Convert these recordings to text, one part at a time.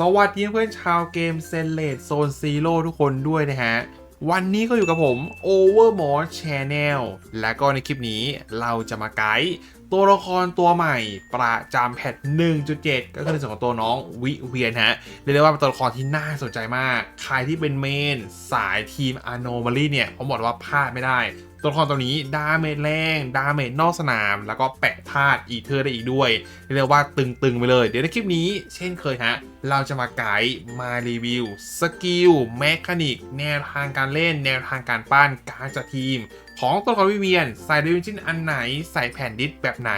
สวัสดีเพื่อนชาวเกมเซนเลดโซนซีโร่ทุกคนด้วยนะฮะ วันนี้ก็อยู่กับผม Overmore Channel และก็ในคลิปนี้เราจะมาไกด์ ตัวละครตัวใหม่ประจำแพท 1.7 ก็คือในส่วนของตัวน้องวิเวียนฮะเรียกได้ว่าเป็นตัวละครที่น่าสนใจมาก ใครที่เป็นเมนสายทีม Anomaly เนี่ยผมบอกว่าพลาดไม่ได้ตัวละครตัวนี้ดาเมจแรงดาเมจนอกสนาม แล้วก็แปะธาตุอีเทอร์ได้อีกด้วย เรียกว่าตึง ๆ ไปเลย เดี๋ยวในคลิปนี้เช่นเคยฮะ เราจะมาไกด์มารีวิว สกิล แมคานิก แนวทางการเล่น แนวทางการปั้นการจัดทีม ของตัวละครวิเวียนใส่ดิวิจินอันไหนใส่แผ่นดิสแบบไหน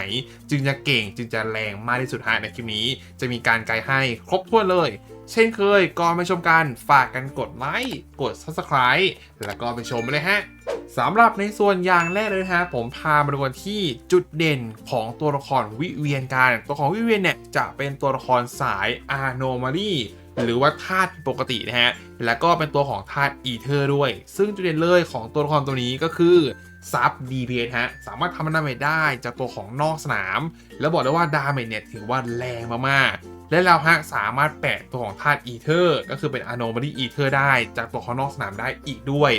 จึงจะเก่งจึงจะแรงมากที่สุดฮะในคลิปนี้ จะมีการไกด์ให้ครบถ้วนเลย เช่นเคยก่อนไปชมกันฝากกันกดไลค์กด Subscribe แล้วก็ไปชมเลยฮะสำหรับในส่วนอย่างแรกเลยนะฮะผมพามาดูกันที่จุดเด่นของตัวละครวิเวียนกันตัวของวิเวียนเนี่ยจะเป็นตัวละครสาย Anomaly หรือว่าธาตุปกตินะฮะ แล้วก็เป็นตัวของธาตุอีเทอร์ด้วย ซึ่งจุดเด่นเลยของตัวละครตัวนี้ก็คือซับ DPS ฮะ สามารถทำดาเมจได้จากตัวของนอกสนาม แล้วบอกได้ว่าดาเมจเนี่ยถือว่าแรงมากๆ และเราฮะสามารถแปะตัวของธาตุอีเทอร์ก็คือเป็นอะโนมาลีอีเทอร์ได้จากตัวของนอกสนามได้อีกด้วย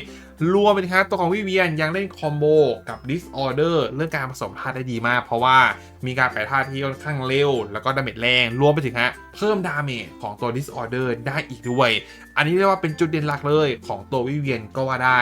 รวมไปถึงครับตัวของวิเวียนยังเล่นคอมโบกับ Disorder เรื่องการผสมธาตุได้ดีมาก เพราะว่ามีการแปะธาตุที่ค่อนข้างเร็ว แล้วก็ดาเมจแรง รวมไปถึงฮะเพิ่มดาเมจของตัว Disorder ได้อีกด้วย อันนี้เรียกว่าเป็นจุดเด่นหลักเลยของตัววิเวียนก็ว่าได้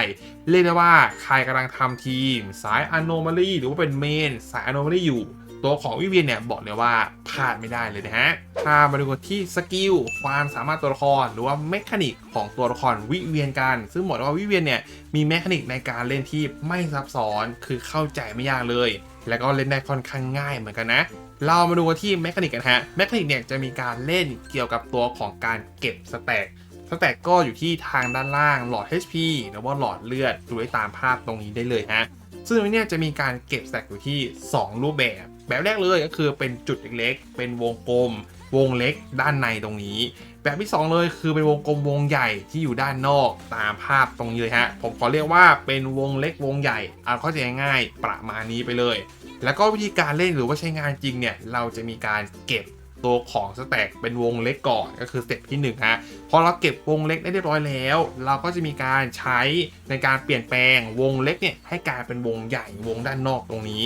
เรียกได้ว่าใครกำลังทำทีม สาย Anomaly หรือว่าเป็นเมนสาย Anomaly อยู่ ตัวของวิเวียนเนี่ยบอกเลยว่าพลาดไม่ได้เลยนะฮะพามาดูที่สกิลความสามารถตัวละครหรือว่าเมคานิกของตัวละครวิเวียนกัน ซึ่งบอกว่าวิเวียนเนี่ยมีเมคานิกในการเล่นที่ไม่ซับซ้อนคือเข้าใจไม่ยากเลย แล้วก็เล่นได้ค่อนข้างง่ายเหมือนกันนะเรามาดูที่เมคานิกกันฮะเมคานิกเนี่ยจะมีการเล่นเกี่ยวกับตัวของการเก็บสแต็กสแต็กก็อยู่ที่ทางด้านล่างหลอด HP หรือว่าหลอดเลือดดูได้ตามภาพตรงนี้ได้เลยฮะ ซึ่งตรงนี้เนี่ยจะมีการเก็บสแต็กอยู่ที่ 2 รูปแบบ แบบแรกเลยก็คือเป็นจุดเล็กๆ เป็นวงกลม วงเล็กด้านในตรงนี้ แบบที่ 2 เลยคือเป็นวงกลมวงใหญ่ที่อยู่ด้านนอกตามภาพตรงนี้เลยฮะ ผมขอเรียกว่าเป็นวงเล็กวงใหญ่ เอาเข้าใจง่ายประมาณนี้ไปเลย แล้วก็วิธีการเล่นหรือว่าใช้งานจริงเนี่ย เราจะมีการเก็บตัวของสแต็กเป็นวงเล็กก่อนก็คือสเต็ปที่1ฮะพอเราเก็บวงเล็กได้เรียบร้อยแล้ว เราก็จะมีการใช้ในการเปลี่ยนแปลงวงเล็กเนี่ยให้กลายเป็นวงใหญ่วงด้านนอกตรงนี้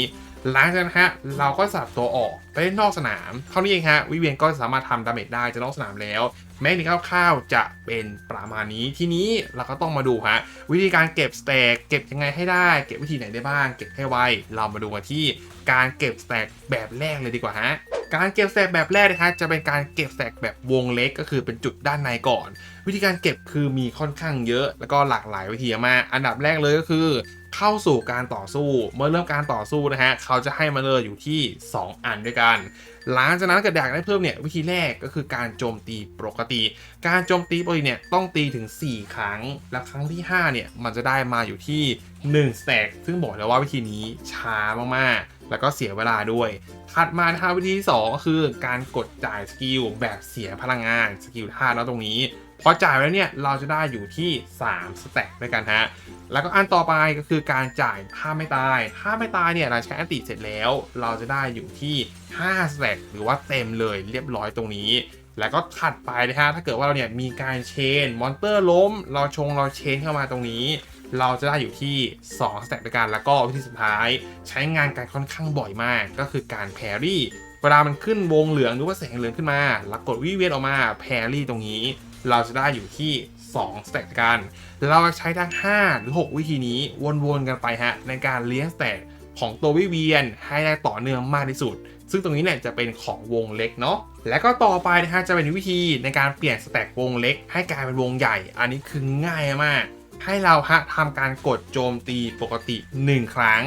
หลังจากนั้นฮะเราก็สับตัวออกไปเล่นนอกสนามเท่านี้เองฮะวิเวียนก็สามารถทำดาเมจได้จากนอกสนามแล้ว แม้ในคร่าวๆจะเป็นประมาณนี้ทีนี้เราก็ต้องมาดูฮะวิธีการเก็บสแต็กเก็บยังไงให้ได้ เก็บวิธีไหนได้บ้าง เก็บให้ไวเรามาดูกันที่การเก็บสแต็กแบบแรกเลยดีกว่าฮะการเก็บแต็กแบบแรกนะฮะจะเป็นการเก็บแต็กแบบวงเล็กก็คือเป็นจุดด้านในก่อน วิธีการเก็บคือมีค่อนข้างเยอะ แล้วก็หลากหลายวิธีมาก อันดับแรกเลยก็คือ เข้าสู่การต่อสู้เมื่อเริ่มการต่อสู้นะฮะเขาจะให้มาเลยอยู่ที่ 2 อันด้วยกัน หลังจากนั้นกระดากได้เพิ่มเนี่ยวิธีแรกก็คือการโจมตีปกติ การโจมตีปกติเนี่ยต้องตีถึง 4 ครั้ง และครั้งที่ 5 เนี่ยมันจะได้มาอยู่ที่1สแต็กซึ่งบอกแล้วว่าวิธีนี้ช้ามาก ๆ แล้วก็เสียเวลาด้วยถัดมานะฮะวิธีที่2ก็คือการกดจ่ายสกิลแบบเสียพลังงานสกิลท่าแล้วตรงนี้ พอจ่ายไปแล้วเนี่ยเราจะได้อยู่ที่ 3 สแต็กด้วยกันฮะ แล้วก็อันต่อไปก็คือการจ่ายถ้าไม่ตาย ถ้าไม่ตายเนี่ยเราใช้อันติเสร็จแล้ว เราจะได้อยู่ที่ 5 สแต็กหรือว่าเต็มเลยเรียบร้อยตรงนี้ แล้วก็ถัดไปนะฮะถ้าเกิดว่าเราเนี่ยมีการเชน มอนเตอร์ล้ม เราชงเราเชนเข้ามาตรงนี้ เราจะได้อยู่ที่ 2 สแต็กด้วยกัน แล้วก็วิธีสุดท้ายใช้งานกันค่อนข้างบ่อยมาก ก็คือการแพรี่เวลามันขึ้นวงเหลืองหรือว่าแสงเหลืองขึ้นมา แล้วกดวิเวียนออกมาแพรี่ตรงนี้ เราจะได้อยู่ที่ 2สแต็กกัน เราใช้ทั้ง 5 หรือ 6 วิธีนี้วนๆกันไปฮะ ในการเลี้ยงสแต็กของตัววิเวียนให้ได้ต่อเนื่องมากที่สุด ซึ่งตรงนี้เนี่ยจะเป็นของวงเล็กเนาะ แล้วก็ต่อไปนะฮะจะเป็นวิธีในการเปลี่ยนสแต็กวงเล็ก ให้กลายเป็นวงใหญ่ อันนี้คือง่ายมาก ให้เราฮะทำการกดโจมตีปกติ 1 ครั้ง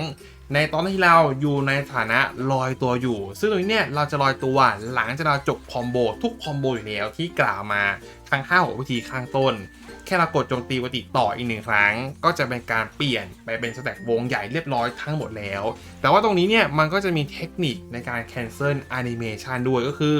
ในตอนที่เราอยู่ในฐานะลอยตัวอยู่ ซึ่งตรงนี้เนี่ยเราจะลอยตัวหลังจากเราจบคอมโบทุกคอมโบอยู่แล้วที่กล่าวมา ทั้ง 5 6 วิธีข้างต้น แค่เรากดโจมตีปกติต่ออีกหนึ่งครั้ง ก็จะเป็นการเปลี่ยนไปเป็นสแต็กวงใหญ่เรียบร้อยทั้งหมดแล้ว แต่ว่าตรงนี้เนี่ยมันก็จะมีเทคนิคในการ cancel animation ด้วยก็คือ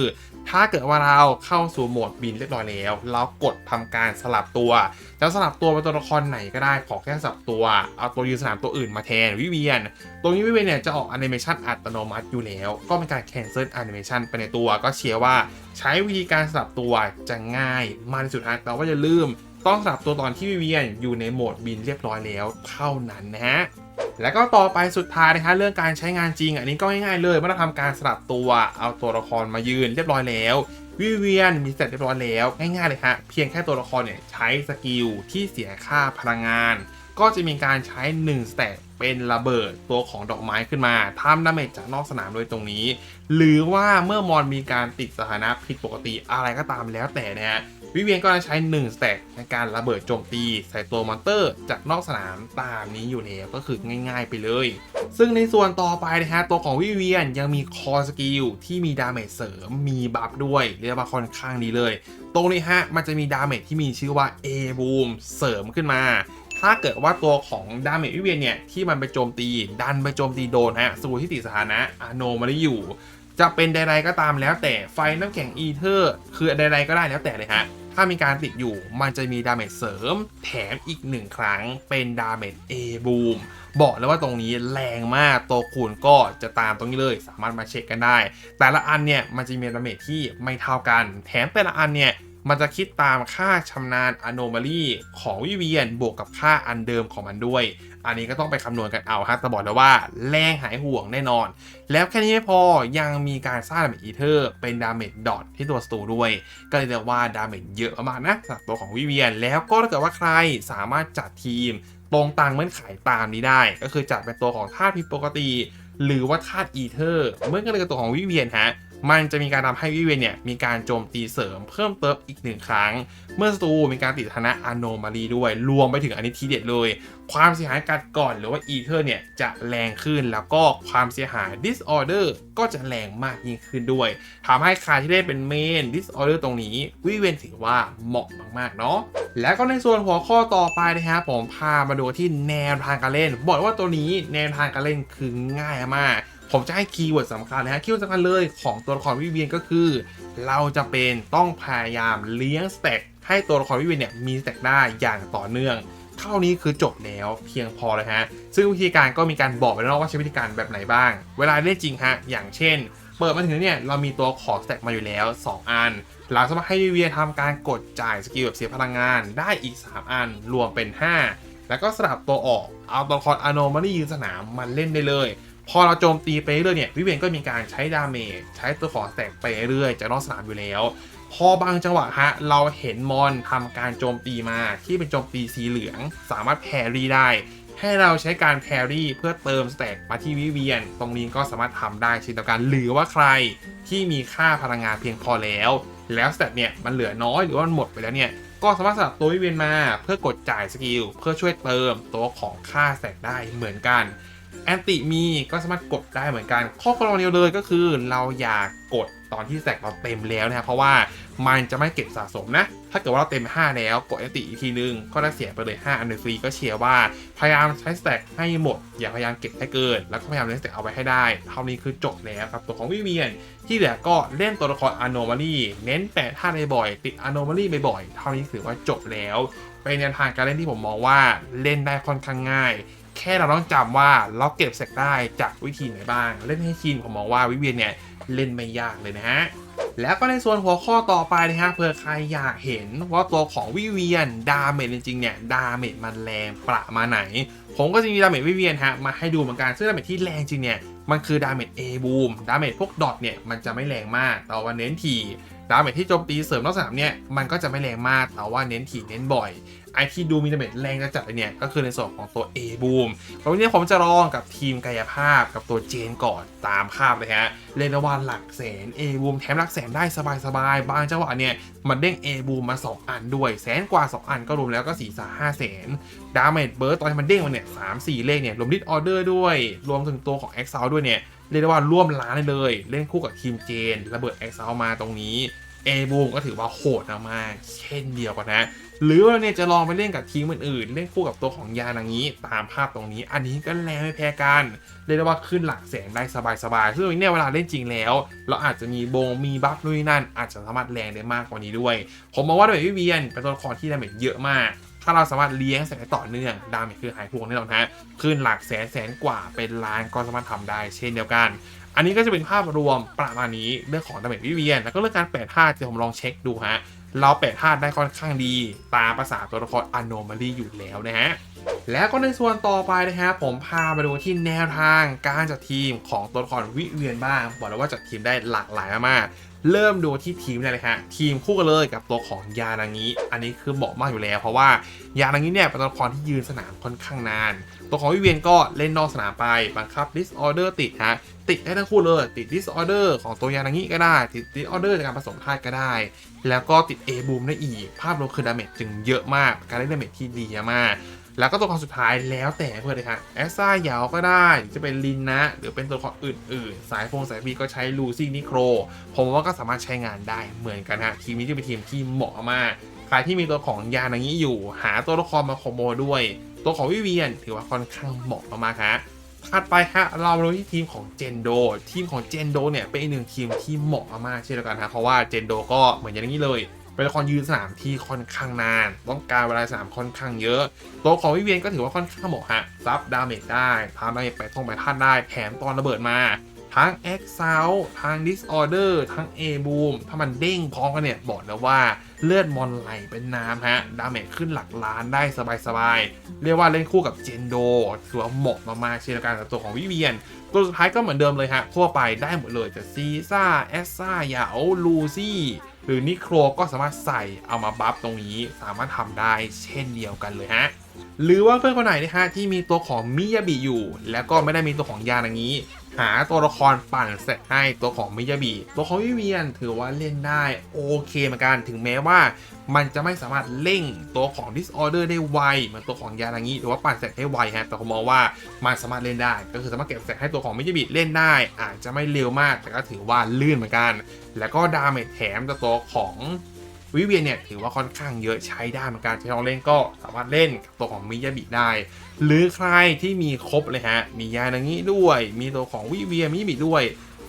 ถ้าเกิดว่าเราเข้าสู่โหมดบินเรียบร้อยแล้ว เรากดทำการสลับตัวจะสลับตัวเป็นตัวละครไหนก็ได้ขอแค่สลับตัว เอาตัวยืนสนามตัวอื่นมาแทนวิเวียนตรงนี้วิเวียนเนี่ยจะออกแอนิเมชันอัตโนมัติอยู่แล้ว ก็เป็นการ cancel animation ไปในตัว ก็เชียร์ว่าใช้วิธีการสลับตัวจะง่ายมากที่สุดฮะแต่ว่าอย่าลืมต้องสลับตัวตอนที่วิเวียนอยู่ในโหมดบินเรียบร้อยแล้วเท่านั้นนะฮะ แล้วก็ต่อไปสุดท้ายนะฮะเรื่องการใช้งานจริง อันนี้ก็ง่ายๆเลยเมื่อเราทำการสลับตัวเอาตัวละครมายืนเรียบร้อยแล้ววิเวียนมีเสร็จเรียบร้อยแล้วง่ายๆเลยฮะเพียงแค่ตัวละครเนี่ยใช้สกิลที่เสียค่าพลังงาน ก็จะมีการใช้1สเตตเป็นระเบิดตัวของดอกไม้ขึ้นมาทำดาเมจจากนอกสนามโดยตรงนี้ หรือว่าเมื่อมอนมีการติดสถานะผิดปกติอะไรก็ตามแล้วแต่นะฮะวิเวียนก็จะใช้1สเต็กในการระเบิดโจมตี ใส่ตัวมอนเตอร์จากนอกสนามตามนี้อยู่แล้วก็คือง่ายๆไปเลย ซึ่งในส่วนต่อไปนะฮะตัวของวิเวียนยังมีคอสกิลที่มีดาเมจเสริมมีบัฟด้วยเรียกว่าค่อนข้างดีเลย ตรงนี้ฮะมันจะมีดาเมจที่มีชื่อว่า A Boom เสริมขึ้นมา ถ้าเกิดว่าตัวของดาเมจวิเวียนเนี่ย ที่มันไปโจมตี ดันไปโจมตีโดนฮะสูที่ติสถานะอโนมาได้อยู่ จะเป็นใดๆก็ตามแล้วแต่ไฟน้ำแข็งอีเทอร์ คือใดๆก็ได้แล้วแต่เลยฮะถ้ามีการติดอยู่มันจะมีดาเมจเสริม แถมอีกหนึ่งครั้งเป็นดาเมจ A Boom บอกเลยว่าตรงนี้แรงมากตัวคูณก็จะตามตรงนี้เลยสามารถมาเช็คกันได้ แต่ละอันเนี่ยมันจะมีดาเมจที่ไม่เท่ากัน แถมแต่ละอันเนี่ย มันจะคิดตามค่าชำนาญ anomaly ของวิเวียนบวกกับค่าอันเดิมของมันด้วย อันนี้ก็ต้องไปคำนวณกันเอาฮะแต่บอกเลยว่าแรงหายห่วงแน่นอน แล้วแค่นี้ไม่พอยังมีการสร้างดาเมจอีเทอร์เป็นดาเมจดอทที่ตัวสตูด้วย ก็เลยเรียกว่าดาเมจเยอะมากนะสำหรับตัวของวิเวียน แล้วก็ถ้าเกิดว่าใครสามารถจัดทีมตรงตามเงื่อนไขตามนี้ได้ ก็คือจัดเป็นตัวของธาตุผิดปกติ หรือว่าธาตุอีเทอร์ เมื่อกันเลยกับตัวของวิเวียนฮะ มันจะมีการทำให้วิเวนเนี่ยมีการโจมตีเสริมเพิ่มเติมอีกหนึ่งครั้ง เมื่อสตูมีการติดฐานะอโนมาลีด้วย รวมไปถึงอันนี้ทีเด็ดเลย ความเสียหายกัดก่อนหรือว่าอีเทอร์เนี่ยจะแรงขึ้นแล้วก็ความเสียหาย disorder ก็จะแรงมากยิ่งขึ้นด้วยทำให้ใครที่ได้เป็นเมน disorder ตรงนี้วิเวนถือว่าเหมาะมากๆเนาะแล้วก็ในส่วนหัวข้อต่อไปนะครับผมพามาดูที่แนวทางการเล่น บอกว่าตัวนี้แนวทางการเล่นคือง่ายมาก ผมจะให้คีย์เวิร์ดสำคัญนะฮะคีย์เวิร์ดสำคัญเลยของตัวละครวิเวียนก็คือ เราจะเป็นต้องพยายามเลี้ยงสเต็กให้ตัวละครวิเวียนเนี่ยมีสเต็กได้อย่างต่อเนื่อง เท่านี้คือจบแล้วเพียงพอเลยฮะ ซึ่งวิธีการก็มีการบอกไว้แล้วว่าใช้วิธีการแบบไหนบ้าง เวลาเล่นจริงฮะอย่างเช่น เปิดมาถึงเนี่ยเรามีตัวของสเต็กมาอยู่แล้ว 2 อันเราสามารถให้วิเวียนทำการกดจ่ายสกิลแบบเสียพลังงานได้อีก 3 อันรวมเป็น 5แล้วก็สลับตัวออก เอาตัวละครอโนมานี่ยืนสนามมันเล่นได้เลย พอเราโจมตีไปเรื่อยเนี่ยวิเวียนก็มีการใช้ดาเมจใช้ตัวของแตกไปเรื่อยจากนอกสนามอยู่แล้ว พอบางจังหวะฮะเราเห็นมอนทำการโจมตีมาที่เป็นโจมตีสีเหลือง สามารถแพรี่ได้ ให้เราใช้การแพรี่เพื่อเติมสแต็กมาที่วิเวียน ตรงนี้ก็สามารถทำได้เช่นเดียวกันหรือว่าใครที่มีค่าพลังงานเพียงพอแล้ว แล้วสแต็กเนี่ยมันเหลือน้อยหรือว่ามันหมดไปแล้วเนี่ยก็สามารถสลับตัววิเวียนมาเพื่อกดจ่ายสกิลเพื่อช่วยเติมตัวของค่าสแต็กได้เหมือนกัน แอนติมีก็สามารถกดได้เหมือนกัน ข้อควรระวังเดียวเลยก็คือเราอยากกดตอนที่แสกเราเต็มแล้วนะครับเพราะว่ามันจะไม่เก็บสะสมนะ ถ้าเกิดว่าเราเต็ม 5 แล้วกดแอนติอีกทีนึง ก็ได้เสียไปเลย 5 อันฟรีก็เชียร์ว่าพยายามใช้แตกให้หมด อย่าพยายามเก็บให้เกิน แล้วก็พยายามเล่นแตกเอาไว้ให้ได้ เท่านี้คือจบแล้วครับตัวของวิเวียน ที่เหลือก็เล่นตัวละครอโนมาลีเน้นแปะท่าในบ่อยติดอโนมาลีบ่อยๆเท่านี้ถือว่าจบแล้วเป็นแนวทางการเล่นที่ผมมองว่าเล่นได้ค่อนข้างง่าย แค่เราต้องจำว่าเราเก็บเสร็จได้จากวิธีไหนบ้าง เล่นให้ชินผมมองว่าวิเวียนเนี่ยเล่นไม่ยากเลยนะฮะแล้วก็ในส่วนหัวข้อต่อไปนะฮะเผื่อใครอยากเห็นว่าตัวของวิเวียนดาเมจจริงๆเนี่ยดาเมจมันแรงประมาณไหน ผมก็จะมีดาเมจวิเวียนฮะมาให้ดูเหมือนกันซึ่งดาเมจที่แรงจริงเนี่ยมันคือดาเมจ A บูมดาเมจพวกดอทเนี่ยมันจะไม่แรงมากแต่ว่าเน้นทีดาเมจที่โจมตีเสริมนอกสนามเนี่ยมันก็จะไม่แรงมากแต่ว่าเน้นทีเน้นบ่อย ไอที่ดูมีดาเมจแรงจะจัดเลยเนี่ย ก็คือในส่วนของตัว A Boom วันนี้ผมจะลองกับทีมกายภาพกับตัวเจนก่อนตามภาพเลยฮะ เล่นวันหลักแสน A Boom แถมหลักแสนได้สบายๆ บางจังหวะเนี่ยมันเด้ง A Boom มา 2 อันด้วย แสนกว่า 2 อันก็รวมแล้วก็4ี่สาห้าแสนดาเมจเบิร์ตตอนที่มันเด้งมาเนี่ยสามสี่เลขเนี่ยรวมดิสออเดอร์ด้วย รวมถึงตัวของ Exile ด้วยเนี่ยเรียกได้ว่าร่วมล้านเลย เล่นคู่กับทีมเจนระเบิด Exile มาตรงนี้ A บูมก็ถือว่าโหดมากเช่นเดียวกันนะ หรือว่าเนี่ยจะลองไปเล่นกับทีมอื่นๆ เล่นคู่กับตัวของยานางนี้ตามภาพตรงนี้ อันนี้ก็แรงไม่แพ้กันเรียกได้ว่าขึ้นหลักแสนได้สบายๆ ซึ่งเนี่ยเวลาเล่นจริงแล้ว เราอาจจะมีโบงมีบัฟนู่นนั่น อาจจะสามารถแรงได้มากกว่านี้ด้วย ผมมองว่าดาเมจวิเวียนเป็นตัวละครที่ดาเมจเยอะมาก ถ้าเราสามารถเลี้ยงแสงต่อเนื่องดาเมจคือหายพวงแน่นอนฮะขึ้นหลักแสนแสนกว่าเป็นล้านก็สามารถทำได้ เช่นเดียวกันอันนี้ก็จะเป็นภาพรวมประมาณนี้เรื่องของดาเมจวิเวียน แล้วก็เรื่องการแปดธาตุที่ผมลองเช็คดูฮะ เราแปดธาตุได้ค่อนข้างดี ตามภาษาตัวละคร Anomaly อยู่แล้วนะฮะแล้วก็ในส่วนต่อไปนะฮะผมพามาดูที่แนวทางการจัดทีมของตัวละครวิเวียนบ้าง บอกเลยว่าจัดทีมได้หลากหลายมากเริ่มดูที่ทีมเลยฮะทีมคู่กันเลยกับตัวของยานางิอันนี้คือเหมาะมากอยู่แล้ว เพราะว่ายานางิเนี่ยเป็นตัวละครที่ยืนสนามค่อนข้างนาน ตัวของวิเวียนก็เล่นนอกสนามไปบังคับ disorder ติดฮะ ติดได้ทั้งคู่เลย ติด disorder ของตัวยานางิก็ได้ ติด disorder ในการผสมธาตุก็ได้ แล้วก็ติด A boom ได้อีก ภาพรวมคือดาเมจจึงเยอะมาก การเล่นดาเมจที่ดีมาก แล้วก็ตัวละครสุดท้ายแล้วแต่เพื่อนเลยครับแอสซ่าเหยาก็ได้ จะเป็นลินนะ หรือเป็นตัวละครอื่น ๆ สายฟงสายบีก็ใช้ลูซี่นิโคร ผมว่าก็สามารถใช้งานได้เหมือนกันฮะทีมนี้จะเป็นทีมที่เหมาะมาก ใครที่มีตัวของยานางี้อยู่ หาตัวละครมาคอมโบด้วย ตัวของวิเวียนถือว่าค่อนข้างเหมาะมากๆฮะ ถัดไปฮะเรามาดูที่ทีมของเจนโด ทีมของเจนโดเนี่ยเป็นอีกหนึ่งทีมที่เหมาะมากๆเช่นเดียวกันฮะเพราะว่าเจนโดก็เหมือนอย่างนี้เลยเป็นคนยืนสนามที่ค่อนข้างนาน ต้องการเวลาสนามค่อนข้างเยอะ ตัวของวิเวียนก็ถือว่าค่อนข้างเหมาะฮะซับดาเมจได้ทำดาเมจไปท่องไปท่านได้แถมตอนระเบิดมา ทั้ง e x i l e ทั้ง Disorder ทั้ง A Boom ถ้ามันเด้งพร้อมกันเนี่ย บอกแล้วว่าเลือดมอนไหลเป็นน้ำฮะ ดาเมจขึ้นหลักล้านได้สบายๆ เรียกว่าเล่นคู่กับเจนโดถือว่าเหมาะมากๆเช่นเดียวกันกับตัวของวิเวียน ตัวสุดท้ายก็เหมือนเดิมเลยฮะ ทั่วไปได้หมดเลยจะซีซ่า แอสซ่าเหยาลูซี่หรือนิโครก็สามารถใส่เอามาบัฟตรงนี้สามารถทำได้เช่นเดียวกันเลยฮะ หรือว่าเพื่อนคนไหนนะฮะที่มีตัวของมิยาบิอยู่ แล้วก็ไม่ได้มีตัวของยาอย่างนี้ หาตัวละครปั่นเสร็จให้ตัวของมิยาบิตัวของวิเวียนถือว่าเล่นได้โอเคเหมือนกันถึงแม้ว่า มันจะไม่สามารถเร่งตัวของ disorder ได้ไวเหมือนตัวของยานางิหรือว่าปั่นเสร็จให้ไวฮะแต่ผมมองว่ามันสามารถเล่นได้ ก็คือสามารถเก็บเสร็จให้ตัวของมิยาบิเล่นได้ อาจจะไม่เร็วมากแต่ก็ถือว่าลื่นเหมือนกัน แล้วก็ดาเมจแถมจากตัวของ วิเวียนเนี่ยถือว่าค่อนข้างเยอะใช้ได้เหมือนกันใช้ลองเล่นก็สามารถเล่นกับตัวของมิยาบิได้ หรือใครที่มีครบเลยฮะ มียานางิด้วย มีตัวของวิเวียมิยาบิด้วย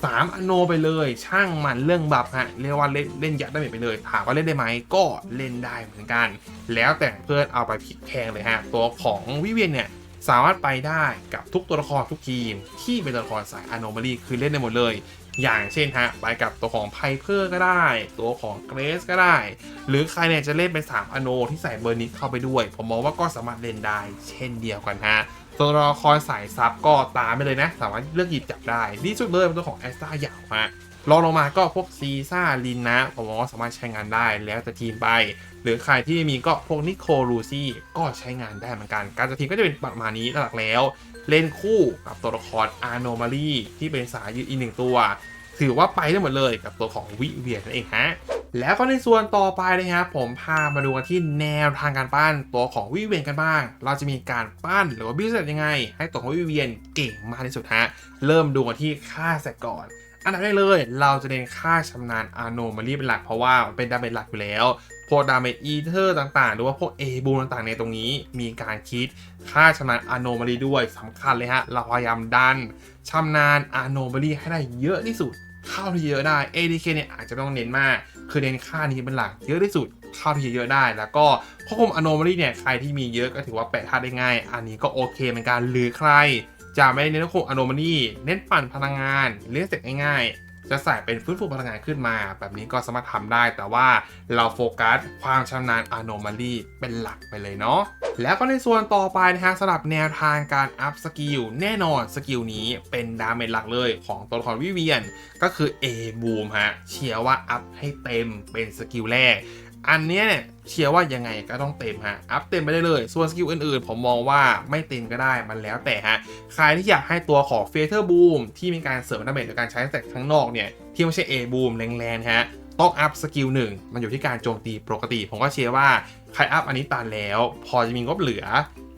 สามอโนไปเลยช่างมันเรื่องบัฟฮะเรียกว่าเล่นเล่นยัดได้ไปเลย ถามว่าเล่นได้ไหมก็เล่นได้เหมือนกัน แล้วแต่เพื่อนเอาไปพลิกแพงเลยฮะตัวของวิเวียนเนี่ยสามารถไปได้กับทุกตัวละครทุกทีมที่เป็นตัวละครสายอ n o m a l y คือเล่นได้หมดเลย อย่างเช่นฮะไปกับตัวของไพเพอร์ก็ได้ ตัวของเกรสก็ได้ หรือใครเนี่ยจะเล่นเป็น3อโนที่ใส่เบอร์นิกเข้าไปด้วย ผมมองว่าก็สามารถเล่นได้เช่นเดียวกันฮะตัวละครสายซับก็ตามไปเลยนะ สามารถเลือกหยิบจับได้ดีสุดเลยเป็นตัวของแอสตาหยาวฮะรองลงมาก็พวกซีซ่าลินนะผมมองว่าสามารถใช้งานได้แล้วแต่ทีมไป หรือใครที่มีก็พวกนิโคลูซี่ก็ใช้งานได้เหมือนกัน การจัดทีมก็จะเป็นประมาณนี้หลักแล้ว เล่นคู่กับตัวละครอ n o m a l y ที่เป็นสายยืนอีกหนึ่งตัว ถือว่าไปได้หมดเลยกับตัวของวิเวียนนั่นเองฮะแล้วก็ในส่วนต่อไปนะครับผมพามาดูกันที่แนวทางการปั้นตัวของวิเวียนกันบ้าง เราจะมีการปั้นหรือว่าบิสเนสยังไง ให้ตัวของวิเวียนเก่งมากที่สุดฮะเริ่มดูกันที่ค่าแสกก่อน อันดับแรกเลยเราจะเน้นค่าชำนาญอาโนมารีเป็นหลักเพราะว่าเป็นดาเมจหลักอยู่แล้วพวกดาเมจอีเทอร์ต่างๆ หรือว่าพวกเอบูต่างๆ ในตรงนี้มีการคิด ค่าชำนาญอาโนมารีด้วยสำคัญเลยฮะ เราพยายามดันชำนาญอาโนมารีให้ได้เยอะที่สุดเข้าที่เยอะได้ ADK เนี่ยอาจจะไม่ต้องเน้นมาก คือเน้นค่านี้เป็นหลักเยอะที่สุดเข้าที่เยอะได้ แล้วก็ควบคุม anomaly เนี่ยใครที่มีเยอะก็ถือว่าแปะท่าได้ง่าย อันนี้ก็โอเคเหมือนกันหรือใคร จะไม่เน้นควบคุม anomaly เน้นปั่นพลังงานเล่นเสร็จง่ายจะใส่เป็นฟื้นฟูพลังงานขึ้นมา แบบนี้ก็สามารถทำได้แต่ว่าเราโฟกัสความชำนาญ anomaly เป็นหลักไปเลยเนาะ แล้วก็ในส่วนต่อไปนะฮะสำหรับแนวทางการอัพสกิลแน่นอนสกิลนี้เป็นดาเมจหลักเลยของตัวละครวิเวียน ก็คือ A Boom ฮะเชียร์ว่าอัพให้เต็มเป็นสกิลแรก อันเนี้ยเนี่ยเชียร์ว่ายังไงก็ต้องเต็มฮะ อัพเต็มไปได้เลย ส่วนสกิลอื่นๆ ผมมองว่าไม่เต็มก็ได้ มันแล้วแต่ฮะ ใครที่อยากให้ตัวของเฟเธอร์บูมที่มีการเสริมดาเมจโดยการใช้แตกข้างนอกเนี่ย ที่ไม่ใช่ A Boom แรงๆฮะ ต้องอัพสกิลหนึ่งมันอยู่ที่การโจมตีปกติ ผมก็เชียร์ว่าใครอัพอันนี้ตันแล้ว พอจะมีงบเหลือ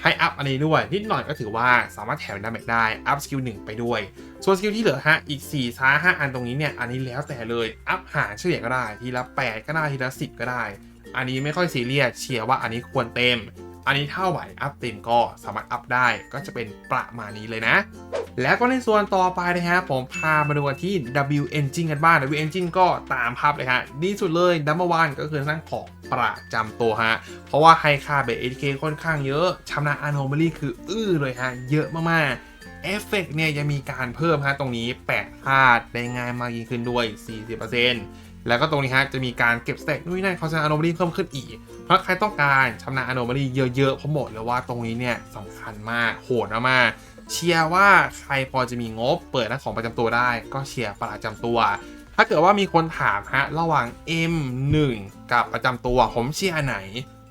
ให้อัพอันนี้ด้วย นิดหน่อยก็ถือว่าสามารถแถมดาเมจได้ อัพสกิลหนึ่งไปด้วย ส่วนสกิลที่เหลือฮะอีก4ี่ซ้าห้าอันตรงนี้เนี่ย อันนี้แล้วแต่เลย อัพหารเฉลี่ยก็ได้ ทีละ 8 ก็ได้ ทีละ 10 ก็ได้ อันนี้ไม่ค่อยซีเรียสเชียร์ว่าอันนี้ควรเต็ม อันนี้ถ้าไหวอัพเต็มก็สามารถอัพได้ก็จะเป็นประมาณนี้เลยนะ แล้วก็ในส่วนต่อไปนะฮะผมพามาดูกันที่ W Engine กันบ้าง W Engine ก็ตามภาพเลยฮะดีสุดเลย number one ก็คือทั้งของประจำตัวฮะ เพราะว่าให้ค่าเบส ATK ค่อนข้างเยอะชำนาญ Anomaly คืออื้อเลยฮะ เยอะมากๆเอฟเฟกเนี่ยยังมีการเพิ่มฮะตรงนี้แปะธาตุได้ง่ายมากยิ่งขึ้นด้วย 40% แล้วก็ตรงนี้ฮะจะมีการเก็บสเต็กนู่นนั่นเซนต์ Anomaly เพิ่มขึ้นอีก เพราะใครต้องการชำนาญ Anomaly เยอะๆผมบอกเลยว่าตรงนี้เนี่ยสำคัญมากโหดมากเชียร์ว่าใครพอจะมีงบเปิดน้าของประจำตัวได้ ก็เชียร์ประจำตัว ถ้าเกิดว่ามีคนถามฮะระหว่าง M1 กับประจำตัว ผมเชียร์ไหน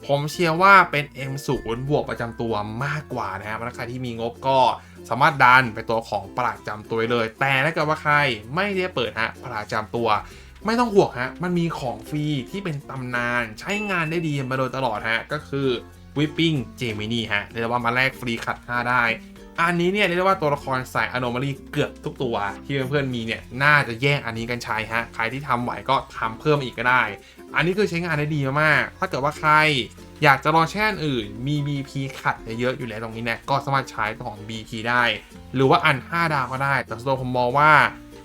ผมเชียร์ว่าเป็น M0 บวกประจำตัวมากกว่านะฮะเพราะใครที่มีงบก็สามารถดันไปตัวของประจำตัวเลย แต่ถ้าเกิดว่าใครไม่ได้เปิดฮะประจำตัว ไม่ต้องห่วงฮะ มันมีของฟรีที่เป็นตำนานใช้งานได้ดีมาโดยตลอดฮะ ก็คือ Whipping Gemini ฮะ เรียกได้ว่ามาแลกฟรีขัด5ได้ อันนี้เนี่ยเรียกได้ว่าตัวละครสาย Anomaly เกือบทุกตัว ที่เพื่อนๆมีเนี่ย น่าจะแย่งอันนี้กันใช้ฮะ ใครที่ทำไหวก็ทำเพิ่มอีกก็ได้ อันนี้คือใช้งานได้ดีมากๆถ้าเกิดว่าใครอยากจะลองใช้อันอื่น มี BP ขัดเยอะๆอยู่แล้วตรงนี้เนี่ย ก็สามารถใช้ของ BP ได้ หรือว่าอัน 5 ดาวก็ได้ แต่ส่วนตัวผมมองว่า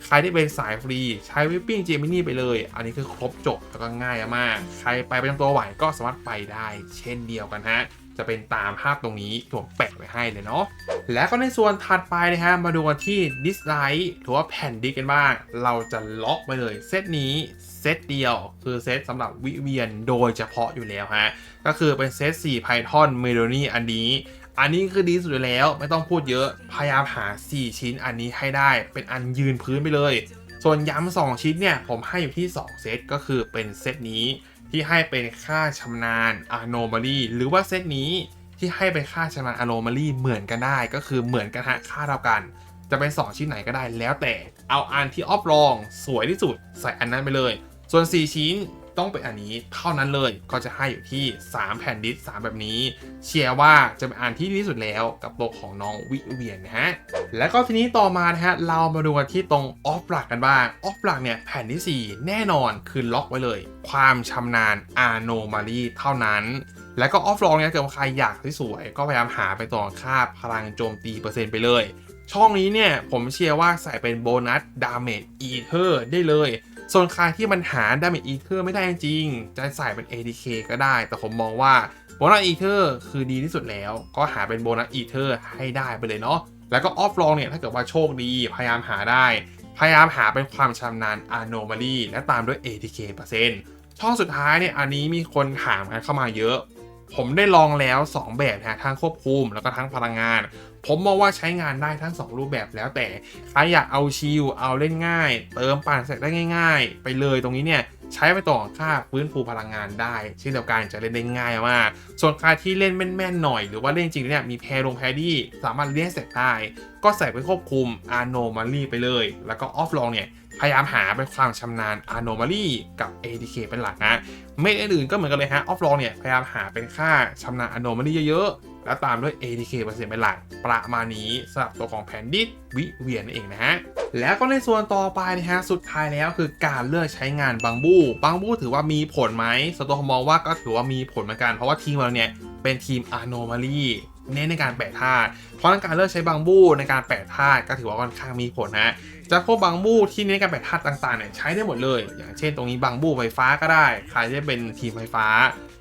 ใครที่เป็นสายฟรีใช้วิปปิ้งเจมินี่ไปเลย อันนี้คือครบจบแล้วก็ง่ายมาก ใครไปประจำตัวไหวก็สามารถไปได้ เช่นเดียวกันฮะจะเป็นตามภาพตรงนี้ที่ผมแปะไว้ให้เลยเนาะ และก็ในส่วนถัดไปนะฮะ มาดูกันที่ดิสไลท์หรือว่าแผ่นดิสกันบ้าง เราจะล็อกไปเลย เซตนี้เซตเดียว คือเซตสำหรับวิเวียนโดยเฉพาะอยู่แล้วฮะ ก็คือเป็นเซต4 Python m e l o n y อันนี้ อันนี้คือดีสุดแล้วไม่ต้องพูดเยอะ พยายามหา 4 ชิ้นอันนี้ให้ได้ เป็นอันยืนพื้นไปเลย ส่วนย้ำ2ชิ้นเนี่ย ผมให้อยู่ที่ 2 เซตก็คือเป็นเซตนี้ที่ให้เป็นค่าชำนาญ Anomaly หรือว่าเซตนี้ที่ให้เป็นค่าชำนาญ Anomaly เหมือนกันได้ ก็คือเหมือนกันฮะค่าเท่ากัน จะเป็น 2 ชิ้นไหนก็ได้แล้วแต่เอาอันที่ออฟลอง สวยที่สุดใส่อันนั้นไปเลย ส่วน 4 ชิ้น ต้องเป็นอันนี้เท่านั้นเลยก็จะให้อยู่ที่ 3 แผ่นดิส3แบบนี้ เชียร์ว่าจะเป็นอันที่ดีที่สุดแล้วกับตัวของน้องวิเวียนนะฮะแล้วก็ทีนี้ต่อมานะฮะเรามาดูกันที่ตรงออฟหลักกันบ้างออฟหลักเนี่ยแผ่นที่ 4 แน่นอนคือล็อกไว้เลย ความชำนาญ Anomaly เท่านั้นแล้วก็ออฟลองเนี่ยเกิดว่าใครอยากที่สวยก็พยายามหาไปต่อค่าพลังโจมตีเปอร์เซ็นต์ไปเลย ช่องนี้เนี่ยผมเชียร์ว่าใส่เป็นโบนัสดาเมจอีเทอร์ได้เลย ส่วนใครที่มันหาดาเมจอีเทอร์ไม่ได้จริง จะใส่เป็น ADK ก็ได้ แต่ผมมองว่าโบนัสอีเทอร์คือดีที่สุดแล้ว ก็หาเป็นโบนัสอีเทอร์ให้ได้ไปเลยเนาะแล้วก็ออฟลองเนี่ยถ้าเกิดว่าโชคดีพยายามหาได้ พยายามหาเป็นความชำนาญ Anomaly และตามด้วย ATK เปอร์เซ็นต์ช่องสุดท้ายเนี่ยอันนี้มีคนถามกันเข้ามาเยอะ ผมได้ลองแล้ว 2 แบบนะทั้งควบคุมแล้วก็ทั้งพลังงาน ผมมองว่าใช้งานได้ทั้ง 2 รูปแบบแล้วแต่ใครอยากเอาชิลเอาเล่นง่าย เติมปั่นแสกได้ง่าย ๆ ไปเลยตรงนี้เนี่ยใช้ไปต่อค่าฟื้นฟูพลังงานได้เช่นเดียวกันจะเล่นได้ง่ายมากส่วนใครที่เล่นแม่นๆหน่อย หรือว่าเล่นจริงเนี่ยมีแพรลงแพรดี้สามารถเลี้ยงเสร็จได้ก็ใส่ไปควบคุม Anomaly ไปเลย แล้วก็ออฟลองเนี่ยพยายามหาเป็นความชำนาญ Anomaly กับ ADK เป็นหลักนะ เมทอื่นๆก็เหมือนกันเลยฮะ ออฟลองเนี่ย พยายามหาเป็นค่าชำนาญ Anomaly เยอะๆ แล้วตามด้วย ADK เปอร์เซ็นต์เป็นหลักประมาณนี้สำหรับตัวของแผนดิสวิเวียนนนเองนะฮะแล้วก็ในส่วนต่อไปนะฮะสุดท้ายแล้วคือการเลือกใช้งานบังบูบังบูถือว่ามีผลไหมสตัวผมมองว่าก็ถือว่ามีผลเหมือนกันเพราะว่าทีมเราเนี่ยเป็นทีม Anomaly เน้นในการแปะธาตุเพราะการเลือกใช้บางบู้ในการแปะธาตุก็ถือว่าค่อนข้างมีผลนะจะพวกบางบู้ที่เน้นการแปะธาตุต่างๆเนี่ยใช้ได้หมดเลย อย่างเช่นตรงนี้บางบู้ไฟฟ้าก็ได้ใครที่เป็นทีมไฟฟ้า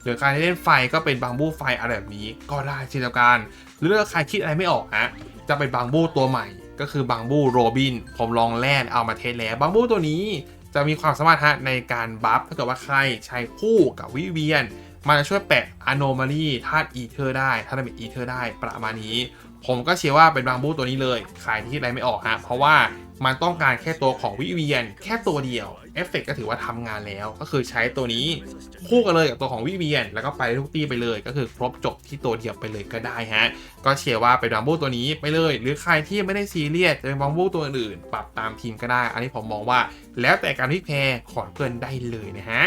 หรือใครเล่นไฟก็เป็นบางบูไฟอะไรแบบนี้ก็ได้เช่นเดียวกัน หรือถ้าใครคิดอะไรไม่ออกฮะจะเป็นบางบูตัวใหม่ ก็คือบางบูโรบิน ผมลองแล่นเอามาเทสแล้วบางบูตัวนี้จะมีความสามารถฮะในการบัฟถ้าเกิดว่าใครใช้คู่กับวิเวียน มันจะช่วยแปะ Anomaly ธาตุอีเทอร์ได้ธาตุเป็นอีเทอร์ได้ประมาณนี้ ผมก็เชื่อว่าเป็นบางบูตัวนี้เลย ใครที่คิดอะไรไม่ออกฮะเพราะว่า มันต้องการแค่ตัวของวิเวียนแค่ตัวเดียวเอฟเฟกก็ถือว่าทำงานแล้ว ก็คือใช้ตัวนี้คู่กันเลยกับตัวของวิเวียนแล้วก็ไปทุกตีไปเลย ก็คือครบจบที่ตัวเดียวไปเลยก็ได้ฮะ ก็เชียร์ว่าเป็นบัมบูตัวนี้ไปเลย หรือใครที่ไม่ได้ซีเรียสจะเป็นบัมบูตัวอื่นปรับตามทีมก็ได้ อันนี้ผมมองว่าแล้วแต่การพิกแพรของเพื่อนได้เลยนะฮะ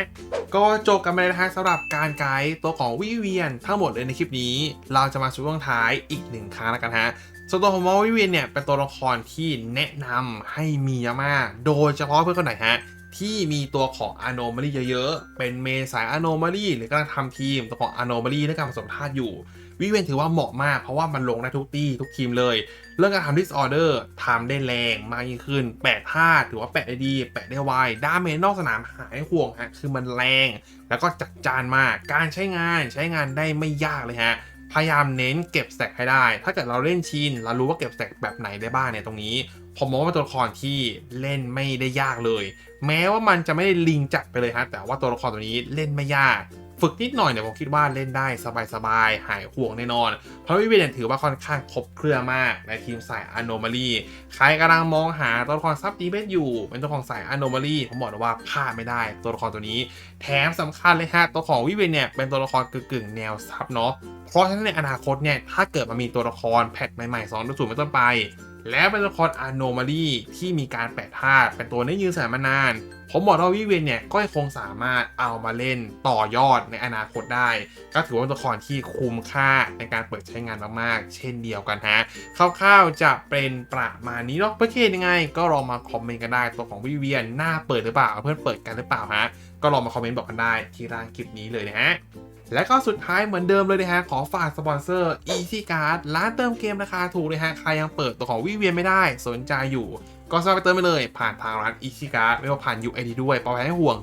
ก็จบกันไปเลยนะฮะสำหรับการไกด์ตัวของวิเวียนทั้งหมดเลยในคลิปนี้ เราจะมาช่วงท้ายอีกหนึ่งครั้งแล้วกันฮะ ส่วนตัวผมมองว่าวิเวียนเนี่ยเป็นตัวละครที่แนะนำให้มีเยอะมาก โดยเฉพาะเพื่อนคนไหนฮะที่มีตัวของ Anomaly เยอะๆ เป็นเมสาย Anomaly หรือกำลังทำทีมตัวของ Anomaly ในการผสมธาตุอยู่ วิเวียนถือว่าเหมาะมากเพราะว่ามันลงได้ทุกตีทุกทีมเลย เรื่องการทำ disorder ทำได้แรงมากยิ่งขึ้น แปะธาตุถือว่าแปะได้ดี แปะได้ไวดาเมจนอกสนามหายห่วงฮะคือมันแรง แล้วก็จัดจานมาก การใช้งานใช้งานได้ไม่ยากเลยฮะ พยายามเน้นเก็บสแต็กให้ได้ ถ้าเกิดเราเล่นชินเรารู้ว่าเก็บสแต็กแบบไหนได้บ้างเนี่ยตรงนี้ ผมมองว่าเป็นตัวละครที่เล่นไม่ได้ยากเลย แม้ว่ามันจะไม่ได้ลิงจัดไปเลยฮะแต่ว่าตัวละครตัวนี้เล่นไม่ยาก ฝึกนิดหน่อยเนี่ยผมคิดว่าเล่นได้สบายๆ หายห่วงแน่นอน เพราะวิเวียนถือว่าค่อนข้างครบเครื่องมากในทีมสาย Anomaly ใครกำลังมองหาตัวละครซับดีเบสอยู่ เป็นตัวของสาย Anomaly ผมบอกเลยว่าพลาดไม่ได้ ตัวละครตัวนี้ แถมสำคัญเลยฮะตัวของวิเวียนเนี่ยเป็นตัวละครกึ่งๆแนวซับเนาะเพราะฉะนั้นในอนาคตเนี่ยถ้าเกิดมันมีตัวละครแพทใหม่ๆ2องศูนย์เป็นต้นไป แล้วเป็นตัวละคร Anomaly ที่มีการแปะธาตุเป็นตัวนี้ยืนสายมานาน ผมบอกว่าวิเวียนเนี่ยก็คงสามารถเอามาเล่นต่อยอดในอนาคตได้ ก็ถือว่าเป็นตัวละครที่คุ้มค่าในการเปิดใช้งานมากๆ เช่นเดียวกันฮะคร่าวๆจะเป็นประมาณนี้เนาะเพื่อเคสยังไง ก็ลองมาคอมเมนต์กันได้ตัวของวิเวียนหน้าเปิดหรือเปล่าเพื่อนเปิดกันหรือเปล่าฮะก็ลองมาคอมเมนต์บอกกันได้ที่ร่างคลิปนี้เลยนะฮะ และก็สุดท้ายเหมือนเดิมเลยนะฮะ ขอฝากสปอนเซอร์ Easy Card ร้านเติมเกมราคาถูกเลยฮะ ใครยังเปิดตัวของวิเวียนไม่ได้ สนใจอยู่ ก็สามารถไปเติมไปเลย ผ่านทางร้าน Easy Card ไม่ว่าผ่าน UID ด้วยปลอดภัยให้ห่วง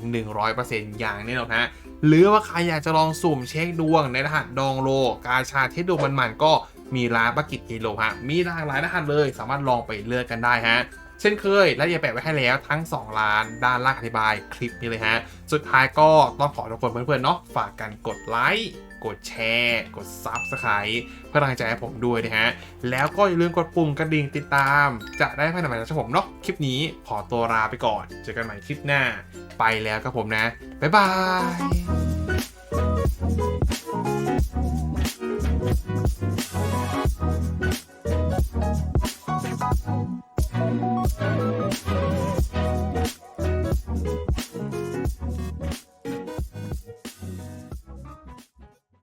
100%อย่างแน่นอนฮะ หรือว่าใครอยากจะลองสุ่มเช็คดวงในรหัสดองโล กาชาเทสดวงมันๆก็มีร้านประกิจเฮโลฮะ มีหลากหลายรหัสเลย สามารถลองไปเลือกกันได้ฮะ เช่นเคยและย่าแปะไว้ให้แล้วทั้ง 2 ร้านด้านล่างอธิบายคลิปนี้เลยฮะ สุดท้ายก็ต้องขอทุกคนเพื่อนๆเนาะฝากกันกดไลค์กดแชร์ กด Subscribe เพื่อกำลังใจให้ผมด้วยนะฮะ แล้วก็อย่าลืมกดปุ่มกระดิ่งติดตาม จะได้ไม่พลาดใหม่จากผมเนาะคลิปนี้ขอตัวลาไปก่อน เจอกันใหม่คลิปหน้า ไปแล้วครับผมนะ บ๊ายบาย